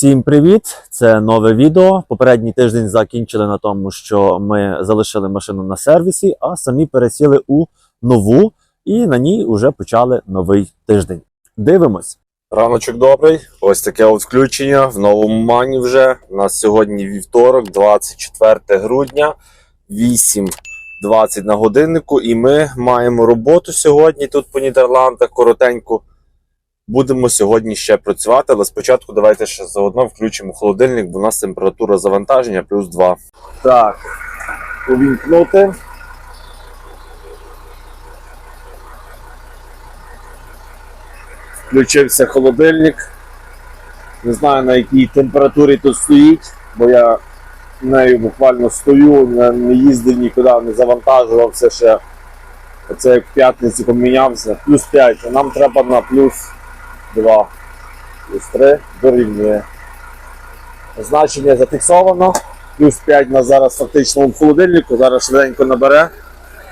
Всім привіт! Це нове відео. Попередній тиждень закінчили на тому, що ми залишили машину на сервісі, а самі пересіли у нову і на ній вже почали новий тиждень. Дивимось. Раночок добрий. Ось таке от включення в новому мані вже. У нас сьогодні вівторок, 24 грудня, 8.20 на годиннику. І ми маємо роботу сьогодні тут по Нідерландах коротеньку. Будемо сьогодні ще працювати, але спочатку давайте ще заодно включимо холодильник, бо у нас температура завантаження плюс 2. Так, увімкнути. Включився холодильник. Не знаю на якій температурі тут стоїть, бо я нею буквально стою, не, їздив нікуди, не завантажувався ще. Оце як в п'ятниці помінявся. Плюс 5, а нам треба на плюс 2 плюс 3 дорівнює. Значення зафіксовано. Плюс 5 на зараз фактично в холодильнику. Зараз швиденько набере.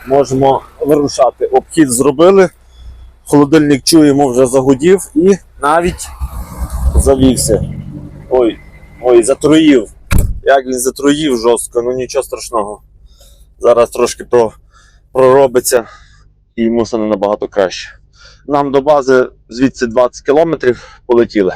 Можемо вирушати. Обхід зробили. Холодильник чуємо, вже загудів і навіть завівся. Ой, ой, затруїв. Як він затруїв жорстко, ну нічого страшного. Зараз трошки про, проробиться і йому стане набагато краще. Нам до бази звідси 20 кілометрів полетіли.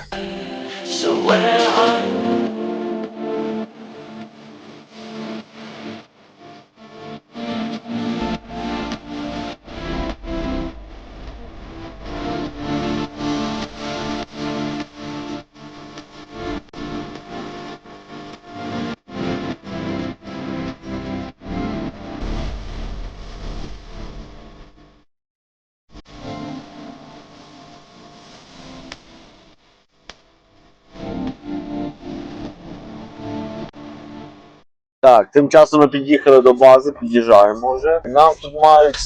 Так, тим часом ми під'їхали до бази, під'їжджаємо вже. Нам тут мають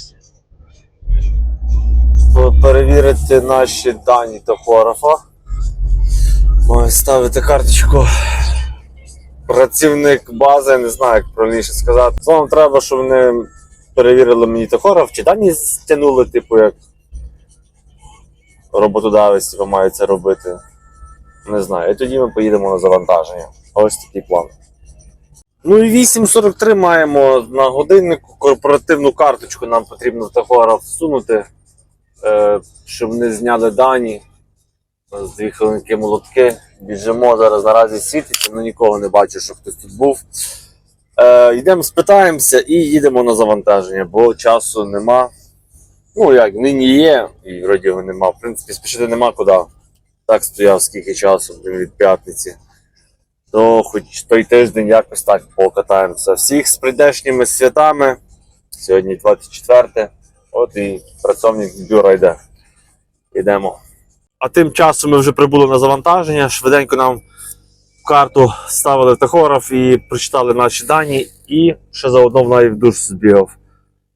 перевірити наші дані топографа. Мають ставити карточку. Працівник бази, я не знаю, як правильніше сказати. Словом, треба, щоб вони перевірили мені тахограф, чи дані стягнули, типу, як роботодавець типу, має це робити. Не знаю. І тоді ми поїдемо на завантаження. Ось такий план. Ну і 8.43 маємо на годиннику. Корпоративну карточку нам потрібно в тахограф всунути, е, щоб не зняли дані. З дві хвилинки молотки. Біжимо зараз наразі світиться, але нікого не бачу, що хтось тут був. Е, йдемо, спитаємося і їдемо на завантаження, бо часу нема. Ну як, нині є, і вроді його нема. В принципі, спішити нема куди. Так стояв скільки часу від п'ятниці то хоч той тиждень якось так покатаємося. Всіх з прийдешніми святами. Сьогодні 24. От і працівник бюро йде. Йдемо. А тим часом ми вже прибули на завантаження. Швиденько нам карту ставили тахограф і прочитали наші дані, і ще заодно в навіть душ збігав.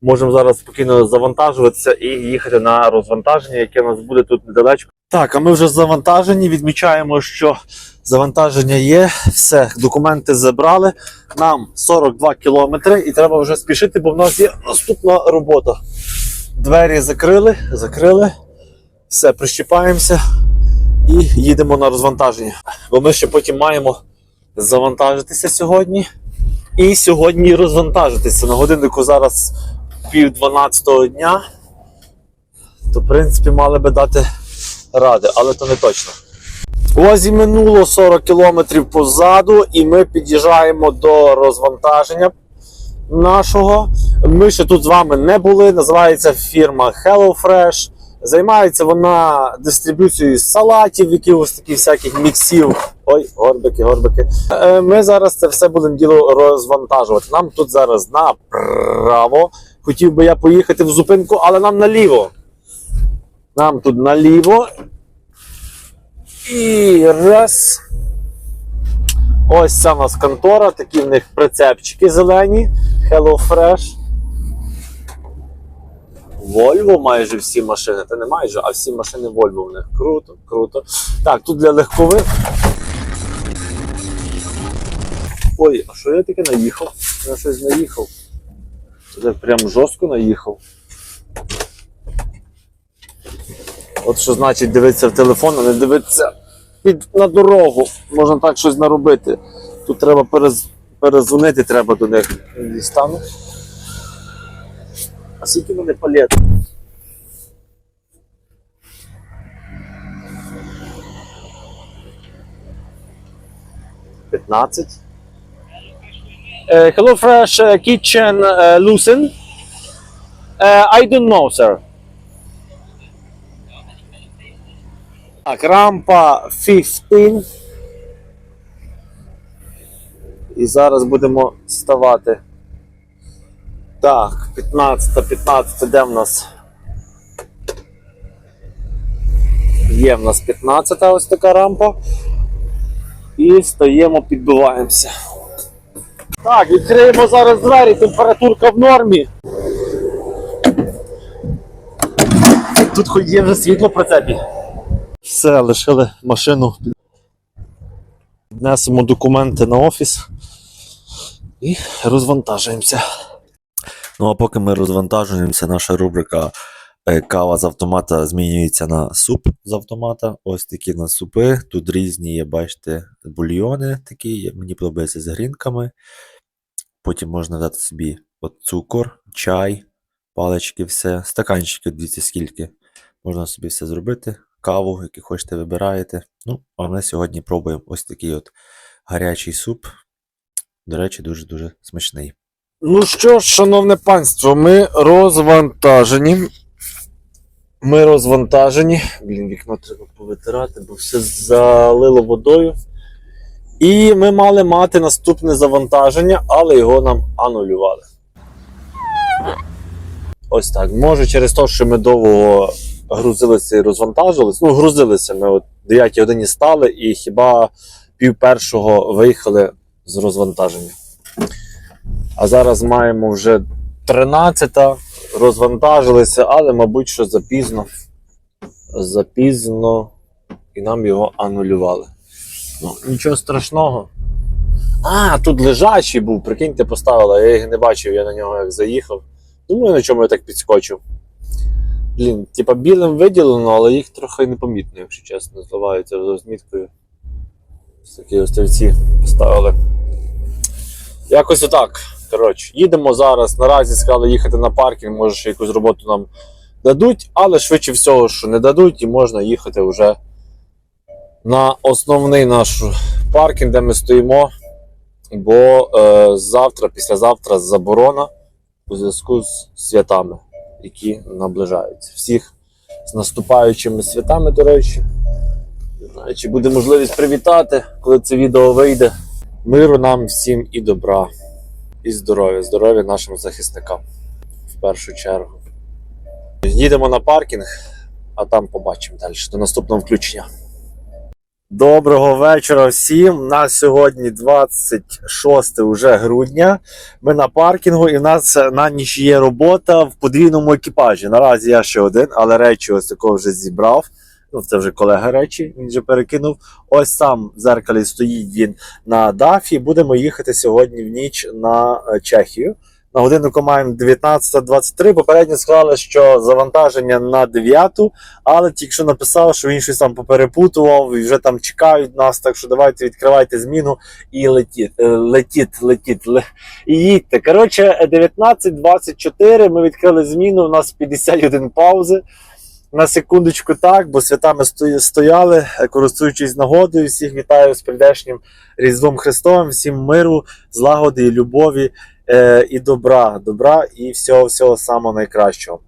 Можемо зараз спокійно завантажуватися і їхати на розвантаження, яке у нас буде тут недалечко. Так, а ми вже завантажені. Відмічаємо, що завантаження є, все, документи забрали. Нам 42 кілометри і треба вже спішити, бо в нас є наступна робота. Двері закрили, закрили, все, прищіпаємося і їдемо на розвантаження. Бо ми ще потім маємо завантажитися сьогодні. І сьогодні розвантажитися. На годиннику зараз пів 12 дня. То, в принципі, мали би дати ради, але то не точно. Ось минуло 40 кілометрів позаду, і ми під'їжджаємо до розвантаження нашого. Ми ще тут з вами не були. Називається фірма HelloFresh. Займається вона дистриб'юцією салатів, якихось таких всяких міксів. Ой, горбики, горбики. Е, Ми зараз це все будемо діло розвантажувати. Нам тут зараз направо. Хотів би я поїхати в зупинку, але нам наліво. Нам тут наліво. І раз. Ось ця у нас контора, такі в них прицепчики зелені. Hello Fresh. Volvo майже всі машини. Та не майже, а всі машини Volvo в них. Круто, круто. Так, тут для легкових. Ой, а що я таке наїхав? Я щось наїхав. Це прям жорстко наїхав. От що значить дивитися в телефон, а не дивитися під, на дорогу. Можна так щось наробити. Тут треба перез, перезвонити, треба до них. Дістану. А скільки вони палет? П'ятнадцять. Uh, Hello Fresh uh, Kitchen uh, Lucen. Uh, I don't know, sir. Так, рампа 15. І зараз будемо ставати. Так, 15, 15, де в нас? Є в нас 15 ось така рампа. І стаємо, підбиваємося. Так, відкриємо зараз двері, температурка в нормі. Тут хоч є вже світло прицепі. Все, лишили машину. Внесемо документи на офіс і розвантажуємося. Ну а поки ми розвантажуємося, наша рубрика е, Кава з автомата змінюється на суп з автомата. Ось такі на супи. Тут різні є, бачите, бульйони такі. Мені подобається з грінками. Потім можна дати собі от цукор, чай, палички, все. Стаканчики, дивіться, скільки. Можна собі все зробити. Каву, яку хочете, вибираєте. Ну, а ми сьогодні пробуємо ось такий от гарячий суп. До речі, дуже-дуже смачний. Ну що ж, шановне панство, ми розвантажені. Ми розвантажені. Блін, вікно треба повитирати, бо все залило водою. І ми мали мати наступне завантаження, але його нам анулювали. Ось так. Може, через те, що ми довго грузилися і розвантажились. Ну, грузилися ми от 9 годині стали і хіба пів першого виїхали з розвантаження. А зараз маємо вже 13-та, розвантажилися, але, мабуть, що запізно. Запізно і нам його анулювали. Ну, нічого страшного. А, тут лежачий був, прикиньте, поставила, я їх не бачив, я на нього як заїхав. Думаю, на чому я так підскочив. Блін, типа білим виділено, але їх трохи непомітно, якщо чесно, зливаються з розміткою. Ось такі остівці поставили. Якось отак. Коротше, їдемо зараз. Наразі сказали їхати на паркінг, може ще якусь роботу нам дадуть, але швидше всього, що не дадуть, і можна їхати вже на основний наш паркінг, де ми стоїмо. Бо е, завтра, післязавтра заборона у зв'язку з святами, які наближаються. Всіх з наступаючими святами, до речі. Не знаю, чи буде можливість привітати, коли це відео вийде. Миру нам всім і добра, і здоров'я, здоров'я нашим захисникам в першу чергу. Їдемо на паркінг, а там побачимо далі. До наступного включення. Доброго вечора всім. У нас сьогодні 26 уже грудня. Ми на паркінгу, і в нас на ніч є робота в подвійному екіпажі. Наразі я ще один, але речі ось такого вже зібрав. Ну, це вже колега речі, він вже перекинув. Ось сам в зеркалі стоїть він на дафі. Будемо їхати сьогодні в ніч на е, Чехію. На годиннику маємо 19.23. Попередньо сказали, що завантаження на 9, але тільки що написав, що він щось там поперепутував і вже там чекають нас. Так що давайте відкривайте зміну і летіть, е, летіть, летіть, ле- і їдьте. Коротше, 19.24 ми відкрили зміну. У нас 51 паузи. На секундочку так, бо святами стояли, е, користуючись нагодою. Всіх вітаю з прийдешнім Різдвом Христовим, всім миру, злагоди і любові е, і добра, добра і всього всього самого найкращого.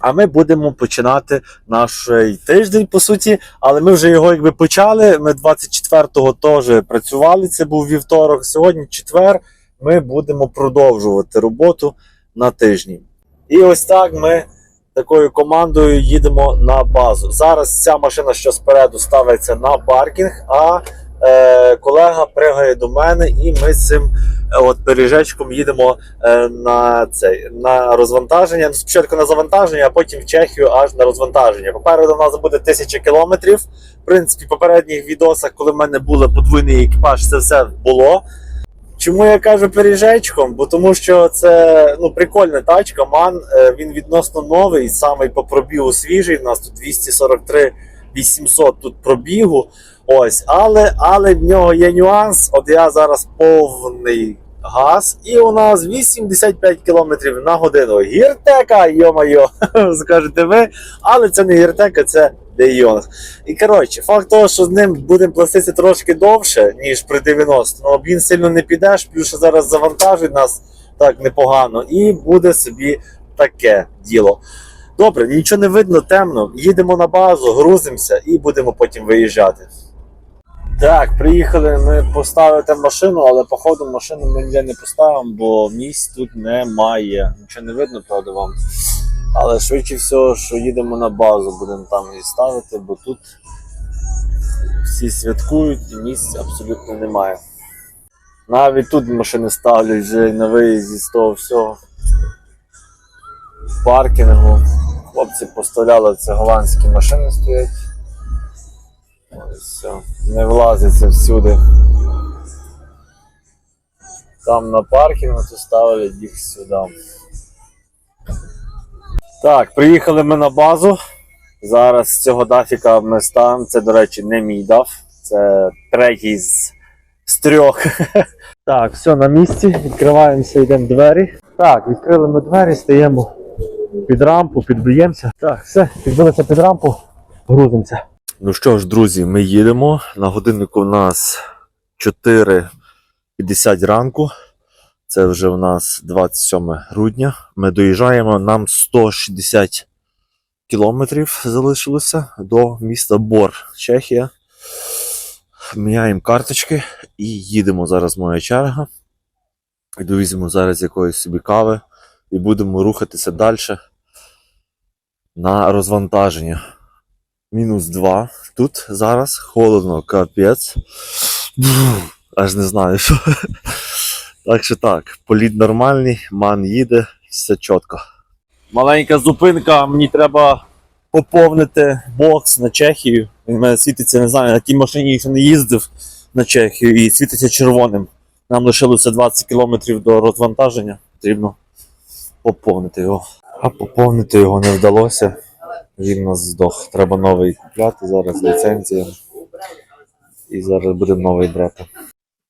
А ми будемо починати наш е, тиждень, по суті, але ми вже його якби почали. Ми 24-го теж працювали. Це був вівторок. Сьогодні четвер. Ми будемо продовжувати роботу на тижні. І ось так ми такою командою їдемо на базу. Зараз ця машина, що спереду, ставиться на паркінг, а е, колега пригає до мене, і ми цим е, от пиріжечком їдемо е, на цей на розвантаження. Ну, Спочатку на завантаження, а потім в Чехію аж на розвантаження. Попереду у нас буде тисяча кілометрів. В принципі, в попередніх відосах, коли в мене був подвійний екіпаж, це все було. Чому я кажу пиріжечком? Бо тому що це ну, прикольна тачка. Ман е, він відносно новий, самий по пробігу свіжий. У нас тут 243 800 тут пробігу. Ось, але, але в нього є нюанс. От я зараз повний газ, і у нас 85 км на годину. Гіртека, йо-майо, скажете ви, але це не гіртека, це Дейонг. І коротше, факт того, що з ним будемо платити трошки довше, ніж при 90, ну він сильно не підеш, плюс зараз завантажить нас так непогано, і буде собі таке діло. Добре, нічого не видно, темно. Їдемо на базу, грузимося і будемо потім виїжджати. Так, приїхали ми поставити машину, але походу машину ми ніде не поставимо, бо місць тут немає. Нічого не видно, правда вам. Але швидше всього, що їдемо на базу, будемо там її ставити, бо тут всі святкують і місць абсолютно немає. Навіть тут машини ставлять вже на виїзді з того всього. Паркінгу. Хлопці поставляли це голландські машини стоять. Ось все. Не влазиться всюди. Там на паркінгу, то ставлять їх сюди. Так, приїхали ми на базу. Зараз з цього дафіка ми ставимо. Це, до речі, не мій даф. Це третій з, з трьох. Так, все на місці. Відкриваємося, йдемо двері. Так, відкрили ми двері, стаємо під рампу, підб'ємося. Так, все, підбилися під рампу, грузимося. Ну що ж, друзі, ми їдемо. На годиннику у нас 4.50 ранку. Це вже у нас 27 грудня. Ми доїжджаємо. Нам 160 кілометрів залишилося до міста Бор, Чехія. Міняємо карточки і їдемо. Зараз моя черга. Йду візьму зараз якоїсь собі кави і будемо рухатися далі на розвантаження. Мінус 2. Тут зараз холодно, капець. Аж не знаю, що. Так що так, політ нормальний, ман їде, все чітко. Маленька зупинка, мені треба поповнити бокс на Чехію. Він мене світиться, не знаю, на тій машині ще не їздив на Чехію і світиться червоним. Нам лишилося 20 кілометрів до розвантаження. Потрібно поповнити його. А поповнити його не вдалося. Він нас здох. Треба новий купляти зараз ліцензія. І зараз будемо новий брати.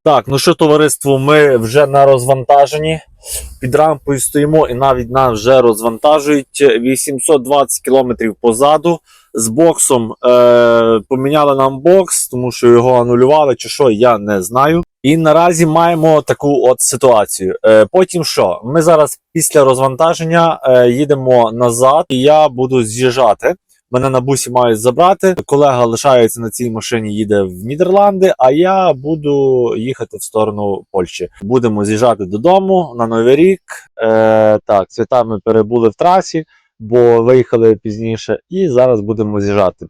Так, ну що, товариство, ми вже на розвантаженні. Під рампою стоїмо і навіть нас вже розвантажують 820 кілометрів позаду. З боксом е, поміняли нам бокс, тому що його анулювали чи що, я не знаю. І наразі маємо таку от ситуацію. Е, потім що? Ми зараз після розвантаження е, їдемо назад, і я буду з'їжджати. Мене на бусі мають забрати. Колега лишається на цій машині, їде в Нідерланди, а я буду їхати в сторону Польщі. Будемо з'їжджати додому на Новий рік. Е, так, святами перебули в трасі, бо виїхали пізніше, і зараз будемо з'їжджати.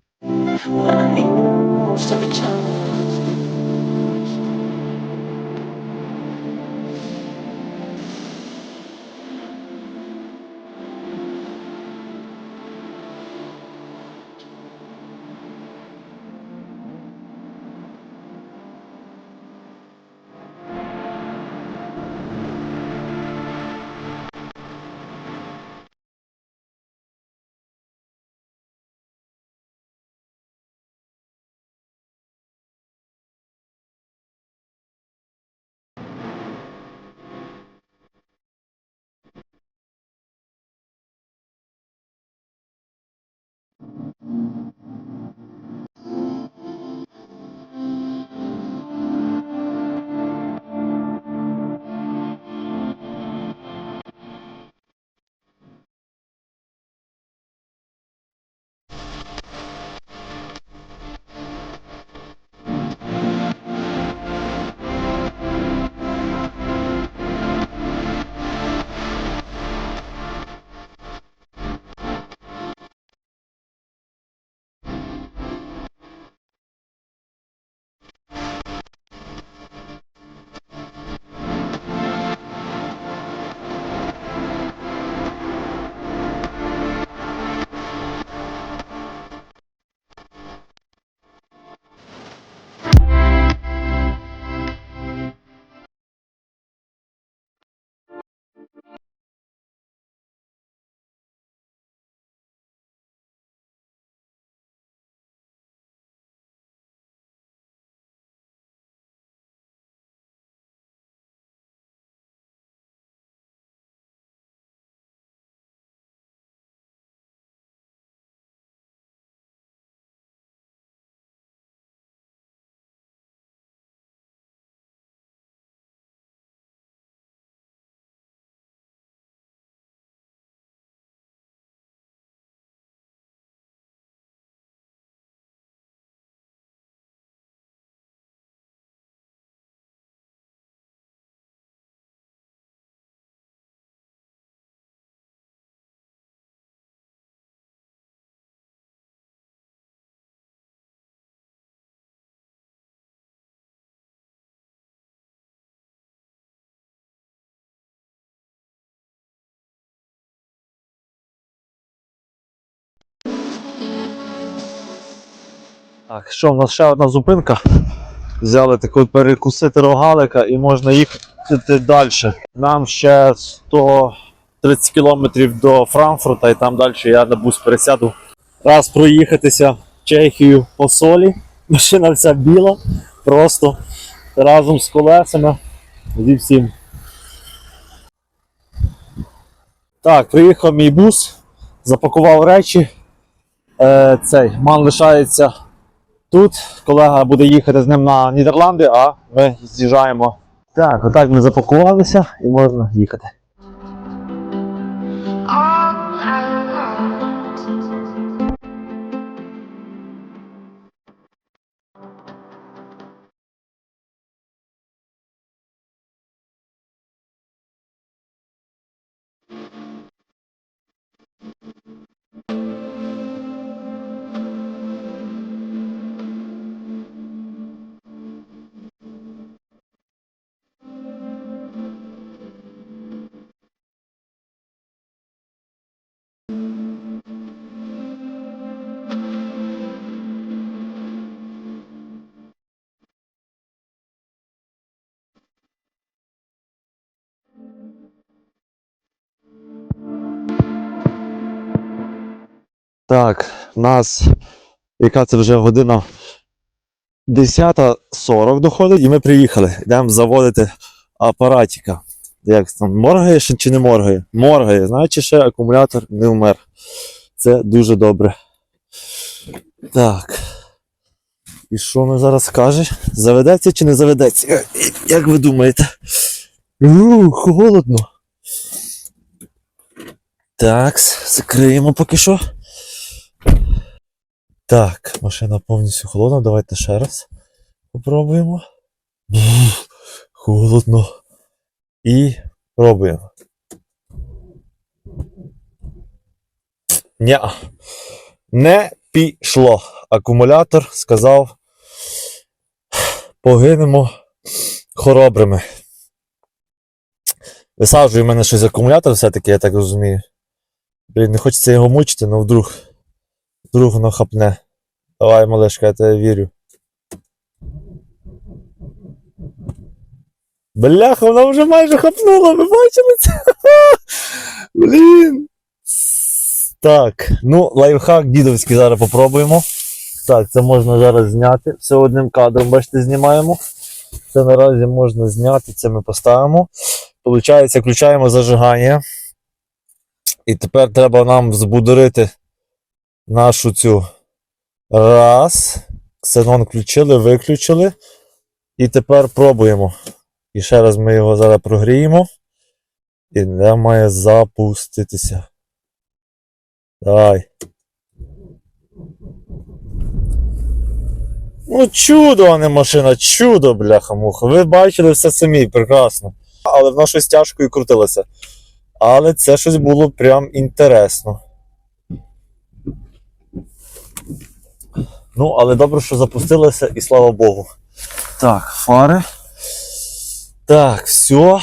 Так, що, в нас ще одна зупинка. Взяли таку перекусити рогалика і можна їхати далі. Нам ще 130 кілометрів до Франкфурта, і там далі я на бус пересяду. Раз проїхатися Чехію по солі. Машина вся біла, просто разом з колесами зі всім. Так, приїхав мій бус, запакував речі. Е, цей ман лишається тут. Колега буде їхати з ним на Нідерланди, а ми з'їжджаємо. Так, отак ми запакувалися і можна їхати. Так, нас яка це вже година 10.40 доходить, і ми приїхали. Йдемо заводити апаратика. Як там, моргає чи не моргає? Моргає, значить ще акумулятор не вмер. Це дуже добре. Так. І що ми зараз скажеш? Заведеться чи не заведеться? Е, Як ви думаєте? У, холодно. Так, закриємо поки що. Так, машина повністю холодна. Давайте ще раз попробуємо. Бф, холодно. І пробуємо. Ня. Не пішло. Акумулятор сказав. Погинемо хоробрими. Висаджує в мене щось акумулятор, все-таки, я так розумію. Блін, не хочеться його мучити, але вдруг. Вдруг воно хапне. Давай, малишка, я тебе вірю. Бляха, вона вже майже хапнула, ви бачили це? Блін. Так, ну, лайфхак дідовський зараз попробуємо. Так, це можна зараз зняти. Все одним кадром, бачите, знімаємо. Це наразі можна зняти, це ми поставимо. Получається, включаємо зажигання. І тепер треба нам збудорити нашу цю раз. Ксенон включили, виключили. І тепер пробуємо. І ще раз ми його зараз прогріємо. І не має запуститися. Давай. Ну, чудо, а не машина, чудо, бляха-муха. Ви бачили все самі, прекрасно. Але воно щось тяжко і крутилося. Але це щось було прям інтересно. Ну, але добре, що запустилося, і слава Богу. Так, фари. Так, все.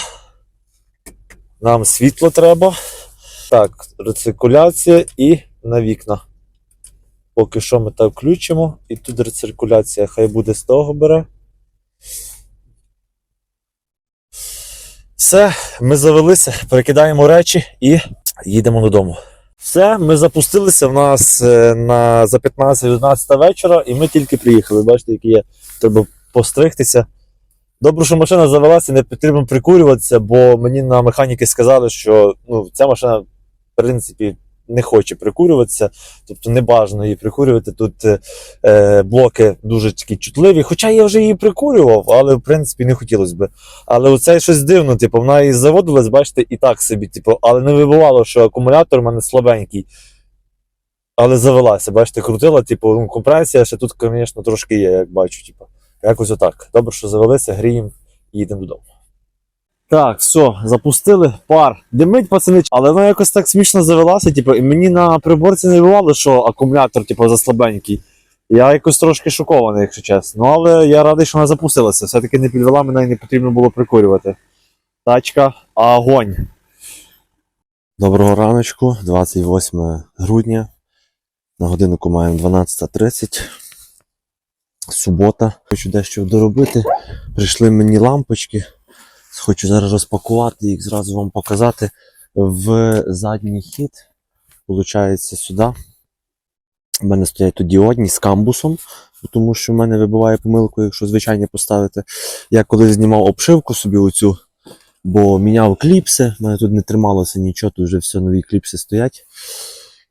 Нам світло треба. Так, рециркуляція і на вікна. Поки що ми так включимо. І тут рециркуляція хай буде з того бере. Все, ми завелися, перекидаємо речі і їдемо додому. Все, ми запустилися в нас е, на за 15-11 вечора, і ми тільки приїхали. Бачите, які є. Треба постригтися. Добре, що машина завелася, не потрібно прикурюватися, бо мені на механіки сказали, що ну, ця машина, в принципі, не хоче прикурюватися, тобто не бажано її прикурювати. Тут е, е, блоки дуже такі чутливі. Хоча я вже її прикурював, але в принципі не хотілося би. Але оце щось дивно, типу, вона і заводилась, бачите, і так собі, типу, але не вибивало, що акумулятор у мене слабенький. Але завелася, бачите, крутила, типу, ну, компресія ще тут, звісно, трошки є, як бачу. Типу. Якось отак. Добре, що завелися, гріємо і їдемо додому. Так, все, запустили пар. Димить, пацани, але вона якось так смішно завелася, типу, і мені на приборці не бувало, що акумулятор, типу, заслабенький. Я якось трошки шокований, якщо чесно. Ну, але я радий, що вона запустилася. Все-таки не підвела мене і не потрібно було прикурювати. Тачка, огонь. Доброго раночку, 28 грудня. На годиннику маємо 12.30. субота. Хочу дещо доробити. Прийшли мені лампочки. Хочу зараз розпакувати їх, зразу вам показати в задній хід. Получається сюди. У мене стоять тут діодні з камбусом, тому що в мене вибиває помилку, якщо звичайні поставити. Я коли знімав обшивку собі оцю, бо міняв кліпси, в мене тут не трималося нічого, тут вже все нові кліпси стоять.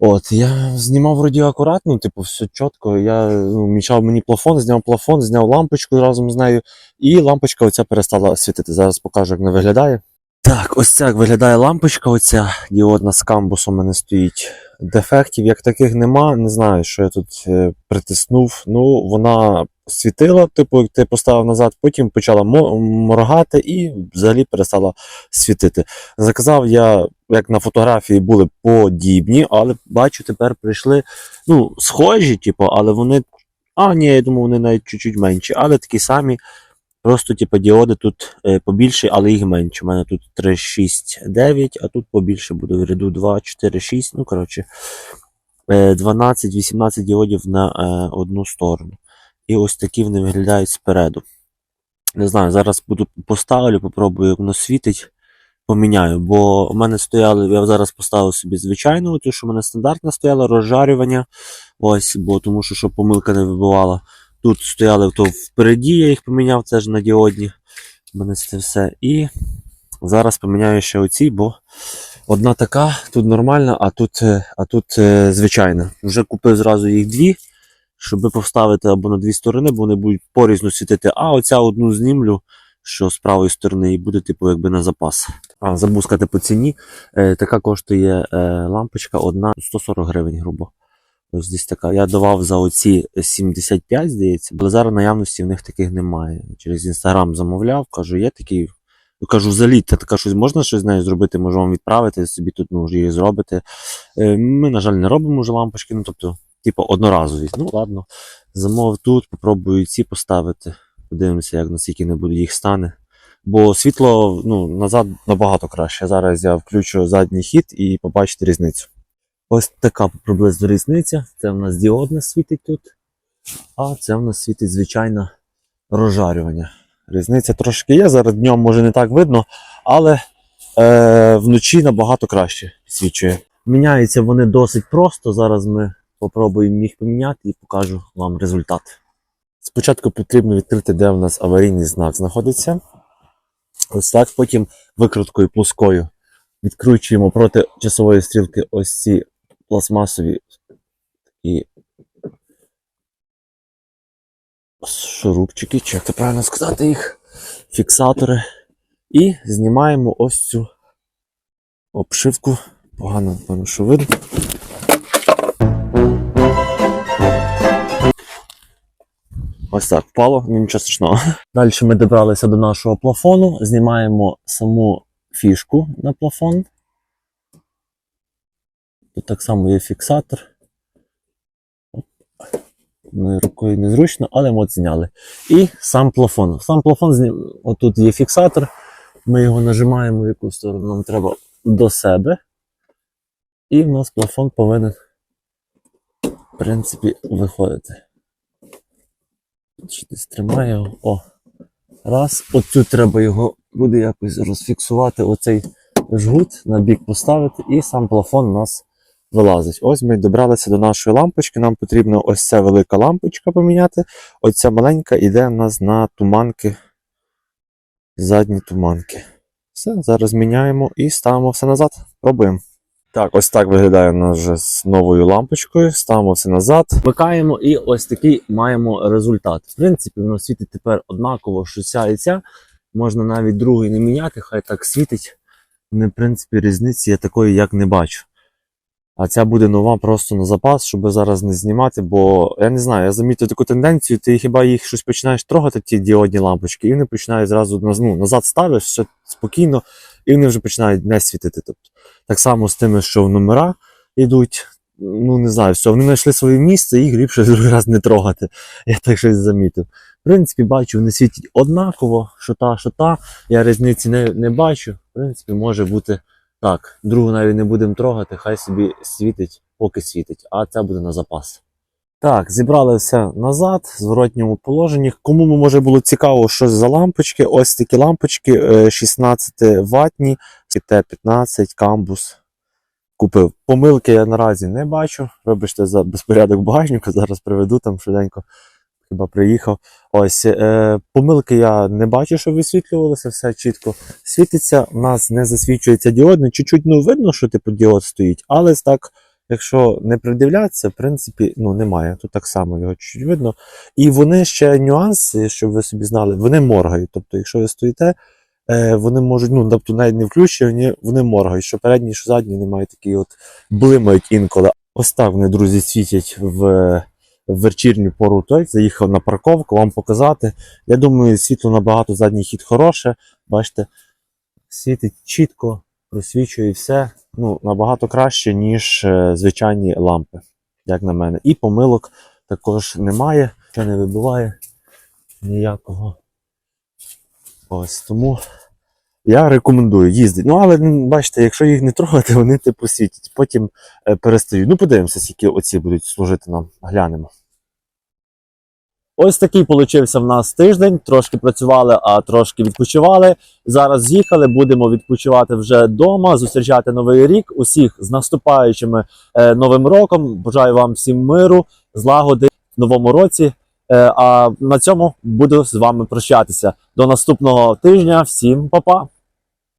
От, я знімав вроді акуратно, типу, все чітко. Я ну, мічав мені плафон, зняв плафон, зняв лампочку разом з нею, і лампочка оця перестала світити. Зараз покажу, як вона виглядає. Так, ось так виглядає лампочка, оця діодна з камбусом у мене стоїть. Дефектів як таких нема. Не знаю, що я тут е, притиснув. Ну, вона світила, типу, як ти поставив назад, потім почала мо- моргати і взагалі перестала світити. Заказав я, як на фотографії були подібні, але бачу, тепер прийшли ну, схожі, типу, але вони. А, ні, я думаю, вони навіть чуть-чуть менші, але такі самі. Просто, типу, діоди тут е, побільше, але їх менше. У мене тут 3, 6, 9, а тут побільше буде в ряду 2, 4, 6. Ну, коротше, е, 12-18 діодів на е, одну сторону. І ось такі вони виглядають спереду. Не знаю, зараз буду поставлю, попробую, як воно світить, поміняю. Бо у мене стояли, я зараз поставив собі звичайну, ту, що в мене стандартна стояла, розжарювання. Ось, бо тому що щоб помилка не вибивала. Тут стояли то впереді, я їх поміняв, це ж на діодні. У мене це все. І зараз поміняю ще оці, бо одна така, тут нормальна, а тут, е, а тут е, звичайна. Вже купив зразу їх дві, щоб поставити або на дві сторони, бо вони будуть порізно світити. А оця одну знімлю, що з правої сторони, і буде, типу, якби на запас. А, забув сказати по ціні. Е, така коштує е, лампочка одна 140 гривень, грубо. Ось десь така. Я давав за оці 75, здається, але зараз наявності в них таких немає. Через інстаграм замовляв, кажу, є такий. Ну, кажу, залітьте, така щось можна щось з нею зробити, можу вам відправити, собі тут ну, її зробите. Е, Ми, на жаль, не робимо вже лампочки, ну тобто, типу, одноразові. Ну, ладно, замовив тут, попробую ці поставити. Подивимося, як наскільки не буде їх стане. Бо світло ну, назад набагато краще. Зараз я включу задній хід і побачите різницю. Ось така приблизно різниця. Це в нас діодне світить тут, а це в нас світить звичайне розжарювання. Різниця трошки є. Зараз днем може не так видно, але е, вночі набагато краще свічує. Міняються вони досить просто. Зараз ми спробуємо їх поміняти і покажу вам результат. Спочатку потрібно відкрити, де в нас аварійний знак знаходиться. Ось так, потім викруткою плоскою відкручуємо проти часової стрілки ось ці пластмасові і шурупчики, чи як це правильно сказати їх, фіксатори. І знімаємо ось цю обшивку. Погано, певно, що видно. Впало, ну нічого страшного. Далі ми добралися до нашого плафону, знімаємо саму фішку на плафон. Тут так само є фіксатор. Ну, рукою незручно, але ми от зняли. І сам плафон. Сам плафон зні... отут є фіксатор. Ми його нажимаємо в яку сторону нам треба до себе. І в нас плафон повинен, в принципі, виходити. Що десь тримає. О. Раз. Оцю треба його буде якось розфіксувати. Оцей жгут на бік поставити, і сам плафон у нас вилазить. Ось ми добралися до нашої лампочки. Нам потрібно ось ця велика лампочка поміняти. Оця маленька йде в нас на туманки. Задні туманки. Все, зараз міняємо і ставимо все назад. Пробуємо. Так, ось так виглядає вже з новою лампочкою. Ставимо все назад. Вмикаємо і ось такий маємо результат. В принципі, воно світить тепер однаково, що ця і ця. Можна навіть другий не міняти, хай так світить. В принципі, різниці я такої як не бачу. А ця буде нова просто на запас, щоб зараз не знімати, бо я не знаю, я замітив таку тенденцію, ти хіба їх щось починаєш трогати, ті діодні лампочки, і вони починають зразу ну, назад ставиш, все спокійно, і вони вже починають не світити. Тобто, так само з тими, що в номера йдуть. Ну, не знаю, все, вони знайшли своє місце, їх ліпше другий раз не трогати. Я так щось замітив. В принципі, бачу, вони світять однаково, що та, що та. Я різниці не, не бачу. В принципі, може бути так. Другу навіть не будемо трогати, хай собі світить, поки світить, а це буде на запас. Так, зібрали все назад, в зворотньому положенні. Кому може було цікаво, що за лампочки, ось такі лампочки е, 16 ватні, Т-15, камбус. Купив. Помилки я наразі не бачу. Вибачте за безпорядок в багажнику, зараз приведу там швиденько. Хіба приїхав. Ось е, помилки я не бачу, що висвітлювалося, все чітко світиться. У нас не засвічується діодний. Чуть-чуть ну, видно, що типу діод стоїть, але так, якщо не придивлятися, в принципі, ну немає. Тут так само його чуть видно. І вони ще нюанси, щоб ви собі знали, вони моргають. Тобто, якщо ви стоїте, е, вони можуть, ну, тобто навіть не включені, вони моргають. Що передні, що задні, не мають такі от блимають інколи. Ось так вони, друзі, світять в, в вечірню пору. Той заїхав на парковку, вам показати. Я думаю, світло набагато задній хід хороше. Бачите, світить чітко, просвічує все. Ну, набагато краще, ніж е, звичайні лампи, як на мене. І помилок також немає, що не вибиває ніякого. Ось тому я рекомендую їздити. Ну, але бачите, якщо їх не трогати, вони типу світять. Потім е, перестають. Ну, подивимося, скільки оці будуть служити нам. Глянемо. Ось такий получився в нас тиждень. Трошки працювали, а трошки відпочивали. Зараз з'їхали, будемо відпочивати вже вдома, зустрічати новий рік. Усіх з наступаючими е, новим роком. Бажаю вам всім миру, злагоди в новому році. Е, а на цьому буду з вами прощатися. До наступного тижня. Всім па-па!